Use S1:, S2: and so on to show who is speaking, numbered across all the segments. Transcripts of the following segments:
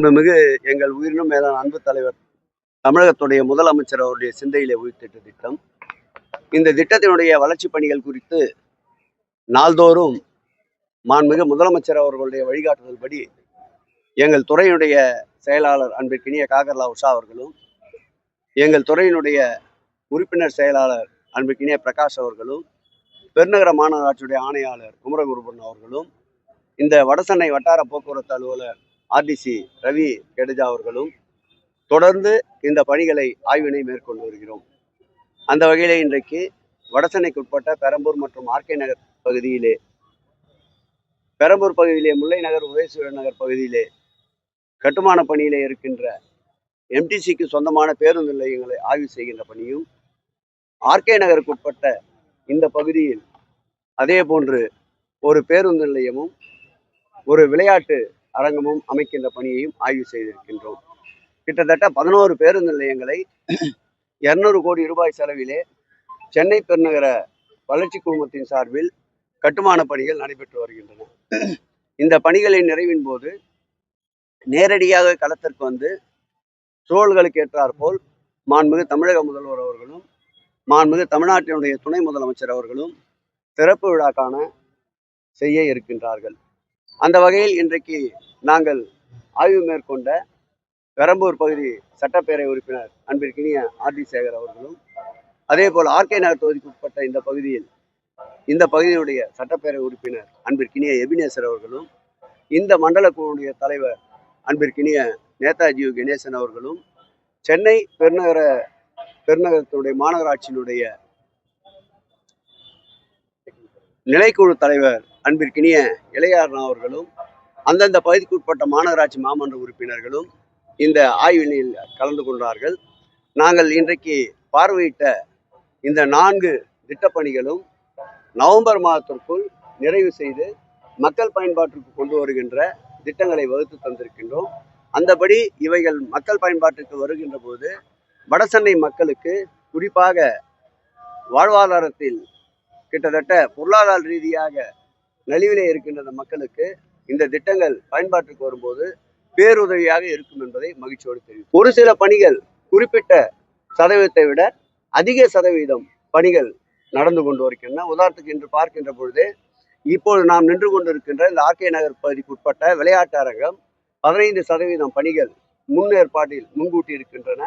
S1: அன்புமிகு எங்கள் உயிரினும் மேலான அன்பு தலைவர் தமிழகத்துடைய முதலமைச்சர் அவருடைய சிந்தையிலே உயிர்த்திட்ட திட்டம். இந்த திட்டத்தினுடைய வளர்ச்சி பணிகள் குறித்து நாள்தோறும் மாண்புமிகு முதலமைச்சர் அவர்களுடைய வழிகாட்டுதல் படி எங்கள் துறையினுடைய செயலாளர் அன்பிற்கினிய காகர்லா உஷா அவர்களும் எங்கள் துறையினுடைய உறுப்பினர் செயலாளர் அன்பிற்கினிய பிரகாஷ் அவர்களும் பெருநகர மாநகராட்சியுடைய ஆணையாளர் குமரகுருபன் அவர்களும் இந்த வடசென்னை வட்டார போக்குவரத்து அலுவலர் ஆர்டிசி ரவி கெடுஜா அவர்களும் தொடர்ந்து இந்த பணிகளை ஆய்வினை மேற்கொண்டு வருகிறோம். அந்த வகையிலே இன்றைக்கு வடசென்னைக்கு உட்பட்ட பெரம்பூர் மற்றும் ஆர்கே நகர் பகுதியிலே பெரம்பூர் பகுதியிலே முல்லை நகர் உதயசூரன் நகர் பகுதியிலே கட்டுமான பணியிலே இருக்கின்ற எம்டிசிக்கு சொந்தமான பேருந்து நிலையங்களை ஆய்வு செய்கின்ற பணியும் ஆர்கே நகருக்கு உட்பட்ட இந்த பகுதியில் அதே போன்று ஒரு பேருந்து நிலையமும் ஒரு விளையாட்டு அரங்கமும் அமைக்கின்ற பணியையும் ஆய்வு செய்திருக்கின்றோம். கிட்டத்தட்ட பதினோரு பேருந்து நிலையங்களை இருநூறு கோடி ரூபாய் செலவிலே சென்னை பெருநகர வளர்ச்சி குழுமத்தின் சார்பில் கட்டுமான பணிகள் நடைபெற்று வருகின்றன. இந்த பணிகளின் நிறைவின் போது நேரடியாக களத்திற்கு வந்து சூழல்களுக்கு ஏற்றாற்போல் மாண்புமிகு தமிழக முதல்வர் அவர்களும் மாண்புமிகு தமிழ்நாட்டினுடைய துணை முதலமைச்சர் அவர்களும் சிறப்பு விழாக்கான செய்ய இருக்கின்றார்கள். அந்த வகையில் இன்றைக்கு நாங்கள் ஆய்வு மேற்கொண்ட பெரம்பூர் பகுதி சட்டப்பேரவை உறுப்பினர் அன்பிற்கினிய ஆர்டி சேகர் அவர்களும் அதே போல் ஆர்கே நகர் தொகுதிக்கு உட்பட்ட இந்த பகுதியில் இந்த பகுதியினுடைய சட்டப்பேரவை உறுப்பினர் அன்பிற்கினிய எபினேசர் அவர்களும் இந்த மண்டல குழுவுடைய தலைவர் அன்பிற்கினிய நேதாஜி கணேசன் அவர்களும் சென்னை பெருநகர பெருநகரத்தினுடைய மாநகராட்சியினுடைய நிலைக்குழு தலைவர் அன்பிற்கினிய இளையாரன் அவர்களும் அந்தந்த பகுதிக்குட்பட்ட மாநகராட்சி மாமன்ற உறுப்பினர்களும் இந்த ஆய்வினில் கலந்து கொண்டார்கள். நாங்கள் இன்றைக்கு பார்வையிட்ட இந்த நான்கு திட்டப்பணிகளும் நவம்பர் மாதத்திற்குள் நிறைவு செய்து மக்கள் பயன்பாட்டிற்கு கொண்டு வருகின்ற திட்டங்களை வகுத்து தந்திருக்கின்றோம். அந்தபடி இவைகள் மக்கள் பயன்பாட்டுக்கு வருகின்ற போது வடசென்னை மக்களுக்கு குறிப்பாக வாழ்வாதாரத்தில் கிட்டத்தட்ட பொருளாதார ரீதியாக நலிவிலே இருக்கின்ற மக்களுக்கு இந்த திட்டங்கள் பயன்பாட்டுக்கு வரும்போது பேருதவியாக இருக்கும் என்பதை மகிழ்ச்சியோடு தெரிவிக்கும் ஒரு சில பணிகள் குறிப்பிட்ட சதவீதத்தை விட அதிக சதவீதம் பணிகள் நடந்து கொண்டு வருகின்றன. உதாரணத்துக்கு இன்று பார்க்கின்ற பொழுது இப்போது நாம் நின்று கொண்டிருக்கின்ற இந்த ஆர்கே நகர் பகுதிக்கு உட்பட்ட விளையாட்டு அரங்கம் பதினைந்து சதவீதம் பணிகள் முன்னேற்பாட்டில் முன்கூட்டி இருக்கின்றன.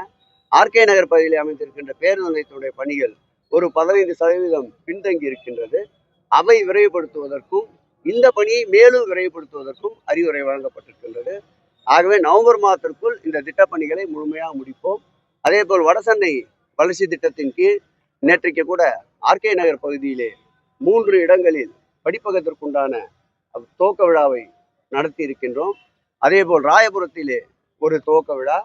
S1: ஆர்கே நகர் பகுதியில் அமைந்திருக்கின்ற பேருந்து நிலையத்தினுடைய பணிகள் ஒரு பதினைந்து சதவீதம் பின்தங்கி இருக்கின்றது. அவை விரைவுபடுத்துவதற்கும் இந்த பணியை மேலும் விரைவுபடுத்துவதற்கும் அறிவுரை வழங்கப்பட்டிருக்கின்றது. ஆகவே நவம்பர் மாதத்திற்குள் இந்த திட்டப்பணிகளை முழுமையாக முடிப்போம். அதே போல் வடசென்னை வளர்ச்சி திட்டத்தின் கீழ் நேற்றைக்கு கூட ஆர்கே நகர் பகுதியிலே மூன்று இடங்களில் படிப்பகத்திற்குண்டான துவக்க விழாவை நடத்தி இருக்கின்றோம் அதே போல் ராயபுரத்திலே ஒரு துவக்க விழா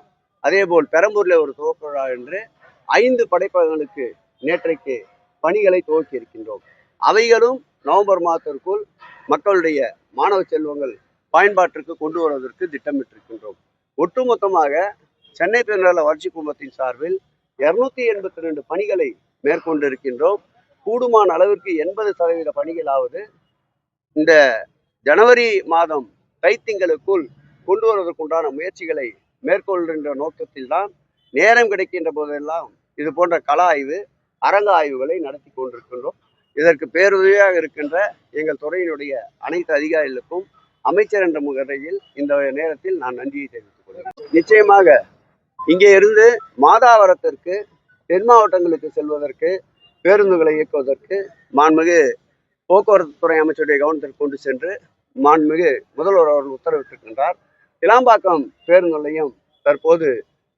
S1: அதே போல் பெரம்பூரில் ஒரு துவக்க விழா என்று ஐந்து படைப்பகங்களுக்கு நேற்றைக்கு பணிகளை துவக்கி இருக்கின்றோம் அவைகளும் நவம்பர் மாதத்திற்குள் மக்களுடைய மாணவ செல்வங்கள் பயன்பாட்டிற்கு கொண்டு வருவதற்கு திட்டமிட்டிருக்கின்றோம். ஒட்டுமொத்தமாக சென்னை பெருநகர வளர்ச்சி குழுமத்தின் சார்பில் இருநூத்தி எண்பத்தி ரெண்டு பணிகளை மேற்கொண்டிருக்கின்றோம். கூடுமான அளவிற்கு எண்பது சதவீத பணிகளாவது இந்த ஜனவரி மாதம் தைத்திங்களுக்குள் கொண்டு வருவதற்குண்டான முயற்சிகளை மேற்கொள்கின்ற நோக்கத்தில் தான் நேரம் கிடைக்கின்ற போதெல்லாம் இது போன்ற கள ஆய்வு அரங்க ஆய்வுகளை நடத்தி கொண்டிருக்கின்றோம். இதற்கு பேருதவியாக இருக்கின்ற எங்கள் துறையினுடைய அனைத்து அதிகாரிகளுக்கும் அமைச்சர் என்ற முறையில் இந்த நேரத்தில் நான் நன்றியை தெரிவித்துக் கொள்கிறேன். நிச்சயமாக இங்கே இருந்து மாதாவரத்திற்கு தென் மாவட்டங்களுக்கு செல்வதற்கு பேருந்துகளை இயக்குவதற்கு மாண்புமிகு போக்குவரத்து துறை அமைச்சருடைய கவனத்திற்கு கொண்டு சென்று மாண்புமிகு முதல்வர் அவர்கள் உத்தரவிட்டிருக்கின்றார். கிளாம்பாக்கம் பேருந்து நிலையம் தற்போது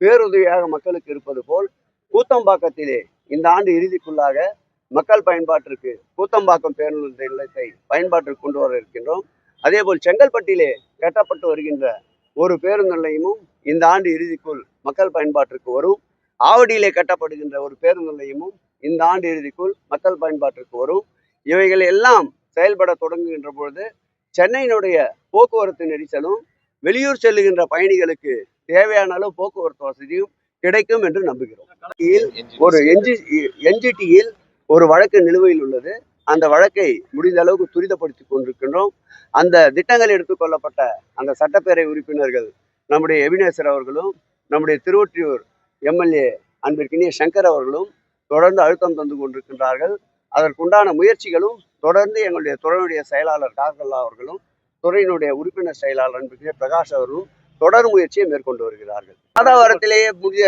S1: பேருதவியாக மக்களுக்கு இருப்பது போல் கூத்தம்பாக்கத்திலே இந்த ஆண்டு இறுதிக்குள்ளாக மக்கள் பயன்பாட்டிற்கு கூத்தம்பாக்கம் பேருந்து நிலையத்தை பயன்பாட்டிற்கு கொண்டு வர இருக்கின்றோம். அதேபோல் செங்கல்பட்டிலே கட்டப்பட்டு வருகின்ற ஒரு பேருந்து நிலையமும் இந்த ஆண்டு இறுதிக்குள் மக்கள் பயன்பாட்டிற்கு வரும். ஆவடியிலே கட்டப்படுகின்ற ஒரு பேருந்து நிலையமும் இந்த ஆண்டு இறுதிக்குள் மக்கள் பயன்பாட்டிற்கு வரும். இவைகள் எல்லாம் செயல்பட தொடங்குகின்ற பொழுது சென்னையினுடைய போக்குவரத்து நெரிசலும் வெளியூர் செல்லுகின்ற பயணிகளுக்கு தேவையான அளவு போக்குவரத்து வசதியும் கிடைக்கும் என்று நம்புகிறோம். ஒரு என்ஜி என்ஜிடியில் ஒரு வழக்கு நிலுவையில் உள்ளது. அந்த வழக்கை முடிந்த அளவுக்கு துரிதப்படுத்தி கொண்டிருக்கின்றோம். அந்த திட்டங்கள் எடுத்துக்கொள்ளப்பட்ட அந்த சட்டப்பேரவை உறுப்பினர்கள் நம்முடைய எபினேசர் அவர்களும் நம்முடைய திருவொற்றியூர் எம்எல்ஏ அன்பிற்கினிய சங்கர் அவர்களும் தொடர்ந்து அழுத்தம் தந்து கொண்டிருக்கின்றார்கள். அதற்குண்டான முயற்சிகளும் தொடர்ந்து எங்களுடைய துறையினுடைய செயலாளர் கார்கல்லா அவர்களும் துறையினுடைய உறுப்பினர் செயலாளர் அன்பிற்கினிய பிரகாஷ் அவர்களும் தொடர் முயற்சியை மேற்கொண்டு வருகிறார்கள். மாதாவரத்திலேயே முடிய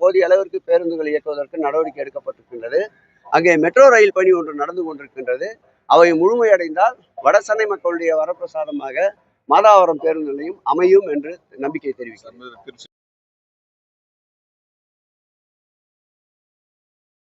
S1: போதிய அளவிற்கு பேருந்துகள் இயக்குவதற்கு நடவடிக்கை எடுக்கப்பட்டிருக்கின்றது. அங்கே மெட்ரோ ரயில் பணி ஒன்று நடந்து கொண்டிருக்கின்றது. அவை முழுமையடைந்தால் வடசென்னை மக்களுடைய வரப்பிரசாதமாக மாதாவரம் பேருந்து நிலையம் அமையும் என்று நம்பிக்கை தெரிவிக்கிறேன்.